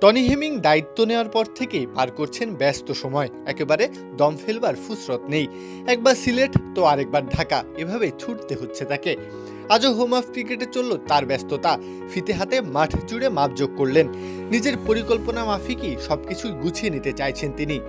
Tony Hemming দায়িত্ব নেওয়ার পর থেকেই পার করছেন ব্যস্ত সময়। একেবারে দম ফেলবার ফুসরত নেই। একবার সিলেট, তো আরেকবার ঢাকা। এভাবে ছুটতে হচ্ছে তাকে। আজও হোম অফ ক্রিকেটে চলল তার ব্যস্ততা। ফিতে হাতে মাঠ জুড়ে মাপযোগ করলেন। নিজের পরিকল্পনা মাফিকই সবকিছুই গুছিয়ে নিতে চাইছেন তিনি।